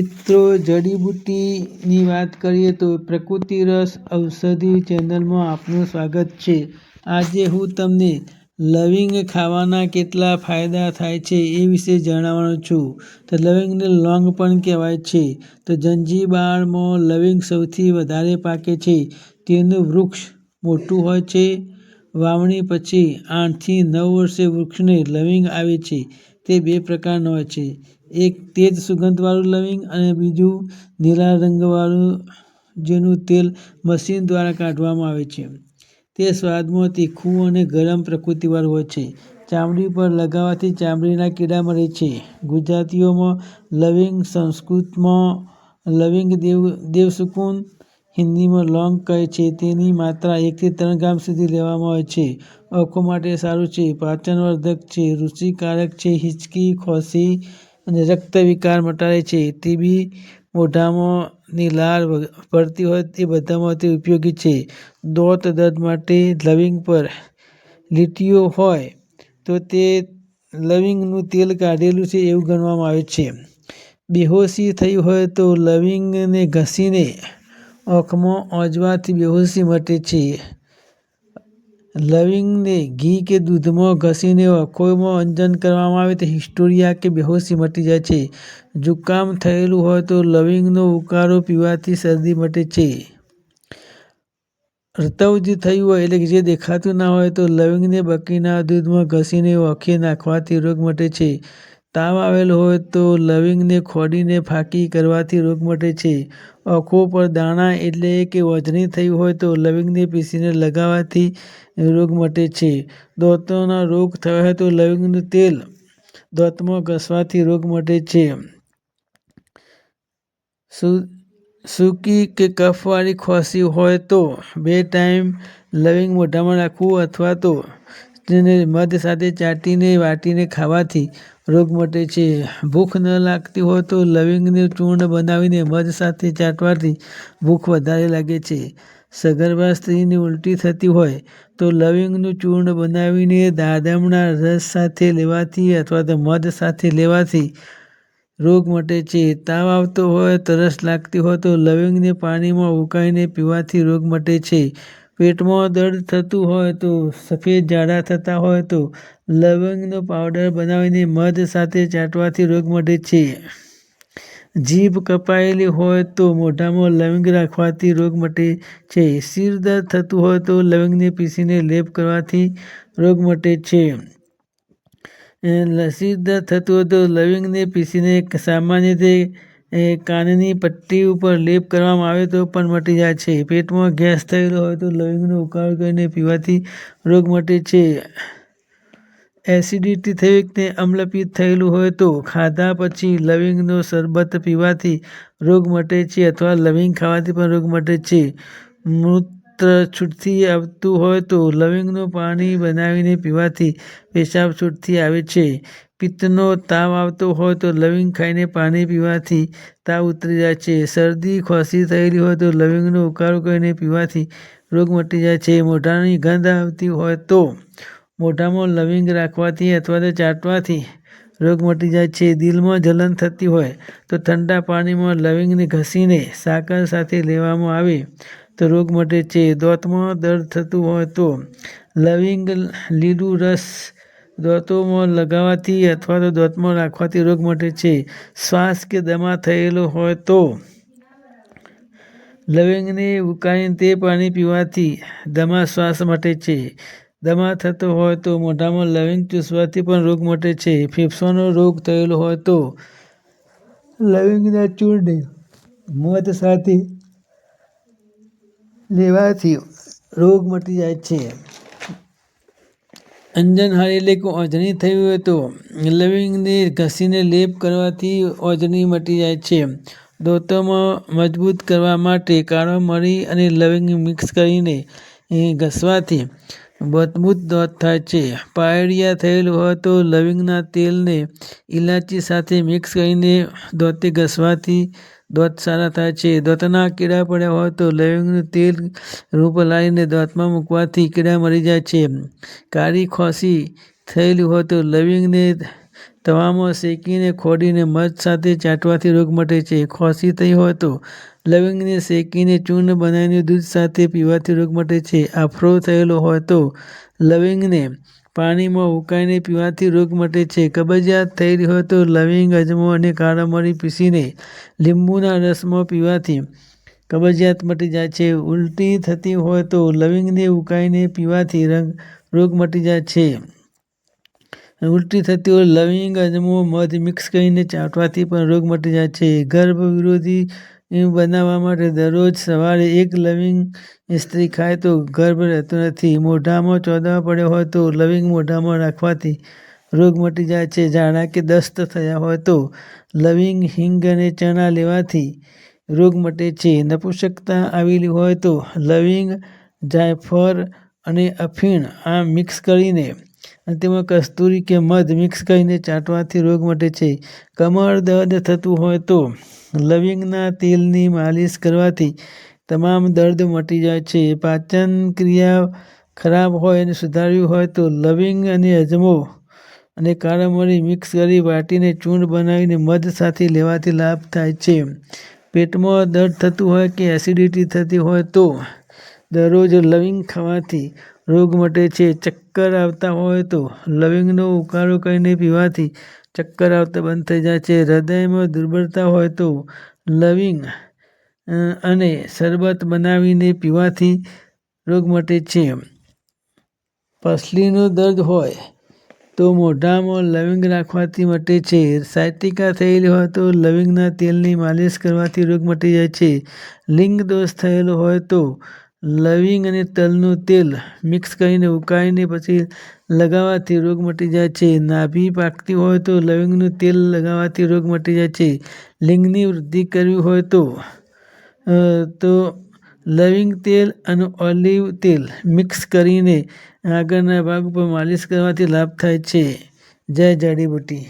મિત્રો, જડીબુટ્ટીની વાત કરીએ તો પ્રકૃતિ રસ ઔષધિ ચેનલમાં આપનું સ્વાગત છે. આજે હું તમને લવિંગ ખાવાના કેટલા ફાયદા થાય છે એ વિશે જણાવવાનો છું. તો લવિંગને લોંગ પણ કહેવાય છે. તો જંજીબાળમાં લવિંગ સૌથી વધારે પાકે છે. તેનું વૃક્ષ મોટું હોય છે. વાવણી પછી આઠથી નવ વર્ષે વૃક્ષને લવિંગ આવે છે. તે બે પ્રકારના હોય છે. એક તેજ સુગંધવાળું લવિંગ અને બીજું નીલા રંગવાળું, જેનું તેલ મશીન દ્વારા કાઢવામાં આવે છે. તે સ્વાદમાં તીખું અને ગરમ પ્રકૃતિવાળું હોય છે. ચામડી પર લગાવવાથી ચામડીના કીડા મરે છે. ગુજરાતીઓમાં લવિંગ સંસ્કૃતમાં લવિંગ દેવ, દેવસુકુન હિન્દીમાં લોંગ કહે છે. તેની માત્રા એકથી ત્રણ ગ્રામ સુધી લેવામાં આવે છે. આંખો માટે સારું છે. પાચનવર્ધક છે. રુચિકારક છે. હિચકી, ખોસી અને રક્ત વિકાર મટાડે છે. ટીબી મોઢામાંની લાળ પડતી હોય તે બધામાં તે ઉપયોગી છે. દોત દર્દ માટે લવિંગ પર લીટીઓ હોય તો તે લવિંગનું તેલ કાઢેલું છે એવું ગણવામાં આવે છે. બેહોશી થઈ હોય તો લવિંગને ઘસીને આંખમાં ઓજવાથી બેહોશી મટે છે. લવિંગને ઘી કે દૂધમાં ઘસીને આંખોમાં અંજન કરવામાં આવે તો હિસ્ટોરિયા કે બેહોશી મટી જાય છે. જુકામ થયેલું હોય તો લવિંગનો ઉકાળો પીવાથી શરદી મટે છે. રતવ જે થયું હોય એટલે કે જે દેખાતું ના હોય તો લવિંગને બકરીના દૂધમાં ઘસીને આંખે નાખવાથી રોગ મટે છે. તાવ આવેલો હોય તો લવિંગને ખોડીને ફાકી કરવાથી રોગ મટે છે. આંખો પર દાણા એટલે કે વજની થઈ હોય તો લવિંગને પીસીને લગાવવાથી રોગ મટે છે. દાંતોના રોગ થયો હોય તો લવિંગનું તેલ દાંતમાં ઘસવાથી રોગ મટે છે. સૂકી કે કફવાળી ખોસી હોય તો બે ટાઈમ લવિંગ મોઢામાં નાખવું અથવા તો તેને મધ સાથે ચાટીને વાટીને ખાવાથી રોગ મટે છે. ભૂખ ન લાગતી હોય તો લવિંગને ચૂર્ણ બનાવીને મધ સાથે ચાટવાથી ભૂખ વધારે લાગે છે. સગર્ભા સ્ત્રીને ઉલટી થતી હોય તો લવિંગનું ચૂર્ણ બનાવીને દાદમના રસ સાથે લેવાથી અથવા તો મધ સાથે લેવાથી રોગ મટે છે. તાવ આવતો હોય, તરસ લાગતી હોય તો લવિંગને પાણીમાં ઉકાળીને પીવાથી રોગ મટે છે. પેટમાં દર્દ થતું હોય તો, સફેદ ઝાડા થતા હોય તો, લવિંગનો પાવડર બનાવીને મધ સાથે ચાટવાથી રોગ મટે છે. જીભ કપાયેલી હોય તો મોઢામાં લવિંગ રાખવાથી રોગ મટે છે. શિર દર્દ થતું હોય તો લવિંગને પીસીને લેપ કરવાથી રોગ મટે છે. શિર દર્દ થતું હોય તો લવિંગને પીસીને સામાન્ય રીતે કાનની પટ્ટી ઉપર લેપ કરવામાં આવે તો પણ મટી જાય છે. પેટમાં ગેસ થયેલો હોય તો લવિંગનો ઉકાળો કરીને પીવાથી રોગ મટે છે. એસિડિટી થઈ કે અમ્લપિત થયેલું હોય તો ખાધા પછી લવિંગનો શરબત પીવાથી રોગ મટે છે અથવા લવિંગ ખાવાથી પણ રોગ મટે છે. મૂત્ર છૂટથી આવતું હોય તો લવિંગનું પાણી બનાવીને પીવાથી પેશાબ છૂટથી આવે છે. પિત્તનો તાવ આવતો હોય તો લવિંગ ખાઈને પાણી પીવાથી તાવ ઉતરી જાય છે. શરદી, ખાંસી થયેલી હોય તો લવિંગનો ઉકાળો કરીને પીવાથી રોગ મટી જાય છે. મોઢાની ગંધ આવતી હોય તો મોઢામાં લવિંગ રાખવાથી અથવા તો ચાટવાથી રોગ મટી જાય છે. દિલમાં જલન થતી હોય તો ઠંડા પાણીમાં લવિંગને ઘસીને સાકર સાથે લેવામાં આવે તો રોગ મટે છે. દોતમાં દર્દ થતું હોય તો લવિંગ લીલું રસ દાંતોમાં લગાવવાથી અથવા તો દોતમાં રાખવાથી રોગ મટે છે. શ્વાસ કે દમા થયેલો હોય તો લવિંગને ઉકાળીને તે પાણી પીવાથી દમા શ્વાસ મટે છે. દમા થતો હોય તો મોઢામાં લવિંગ ચૂસવાથી પણ રોગ મટે છે. ફેફસાનો રોગ થયેલો હોય તો લવિંગના ચૂર્ણ મધ સાથે લેવાથી રોગ મટી જાય છે. અંજનહારી એટલે ઓજણી થઈ હોય તો લવિંગને ઘસીને લેપ કરવાથી ઓજણી મટી જાય છે. દોતોમાં મજબૂત કરવા માટે કાળો મરી અને લવિંગ મિક્સ કરીને ઘસવાથી મજબૂત દોત થાય છે. પાયડિયા થયેલું હોય તો લવિંગના તેલને ઇલાયચી સાથે મિક્સ કરીને દોતે ઘસવાથી દાંત સારા થાય છે. દોતના કીડા પડ્યા હોય તો લવિંગનું તેલ રૂપ લાવીને દોતમાં મૂકવાથી કીડા મરી જાય છે. કાળી ખોસી થયેલી હોય તો લવિંગને તવામાં શેકીને ખોડીને મધ સાથે ચાટવાથી રોગ મટે છે. ખોસી થઈ હોય તો લવિંગને શેકીને ચૂર્ણ બનાવીને દૂધ સાથે પીવાથી રોગ મટે છે. આફરો થયેલો હોય તો લવિંગને પાણીમાં ઉકાળીને પીવાથી રોગ મટે છે. કબજિયાત થયેલી હોય તો લવિંગ અજમો અને કાળા મરી પીસીને લીંબુના રસમાં પીવાથી. કબજિયાત મટી જાય છે. ઉલટી થતી હોય તો લવિંગને ઉકાળીને પીવાથી રંગ, રોગ મટી જાય છે. ઉલટી થતી હોય લવિંગ અજમો મધ મિક્સ કરીને ચાટવાથી પણ રોગ મટી જાય છે. ગર્ભ વિરોધી બનાવવા માટે દરરોજ સવારે એક લવિંગ ઇસ્ત્રી ખાય તો ગર્ભ રહેતો નથી. મોઢામાં ચોદવા પડ્યો હોય તો લવિંગ મોઢામાં રાખવાથી રોગ મટી જાય છે. ઝાડા કે દસ્ત થયા હોય તો લવિંગ હિંગ અને ચણા લેવાથી રોગ મટે છે. નપુંસકતા આવેલી હોય તો લવિંગ, જાયફળ અને અફીણ આ મિક્સ કરીને અને તેમાં કસ્તુરી કે મધ મિક્સ કરીને ચાટવાથી રોગ મટે છે. કમર દર્દ થતું હોય તો લવિંગના તેલની માલિશ કરવાથી તમામ દર્દ મટી જાય છે. પાચન ક્રિયા ખરાબ હોય અને સુધારવી હોય તો લવિંગ અને અજમો અને કાળામરી મિક્સ કરી વાટીને ચૂંડ બનાવીને મધ સાથે લેવાથી લાભ થાય છે. પેટમાં દર્દ થતું હોય કે એસિડિટી થતી હોય તો દરરોજ લવિંગ ખાવાથી રોગ મટે છે, ચક્કર આવતા હોય તો લવિંગનો ઉકાળો કરીને પીવાથી ચક્કર આવતા બંધ થઈ જાય છે. હૃદયમાં દુર્બળતા હોય તો લવિંગ અને શરબત બનાવીને પીવાથી રોગ મટે છે. પસલીનું દર્દ હોય તો મોઢામાં લવિંગ રાખવાથી મટે છે. સાયટિકા થયેલી હોય તો લવિંગના તેલની માલિશ કરવાથી રોગ મટી જાય છે. લિંગ દોષ થયેલો હોય તો લવિંગ અને તલનું તેલ મિક્સ કરીને ઉકાળીને પછી લગાવવાથી રોગ મટી જાય છે. નાભી પાકતી હોય તો લવિંગનું તેલ લગાવવાથી રોગ મટી જાય છે. લિંગની વૃદ્ધિ કરવી હોય તો તો લવિંગ તેલ અને ઓલિવ તેલ મિક્સ કરીને આગળના ભાગ ઉપર માલિશ કરવાથી લાભ થાય છે. જય જડીબુટ્ટી.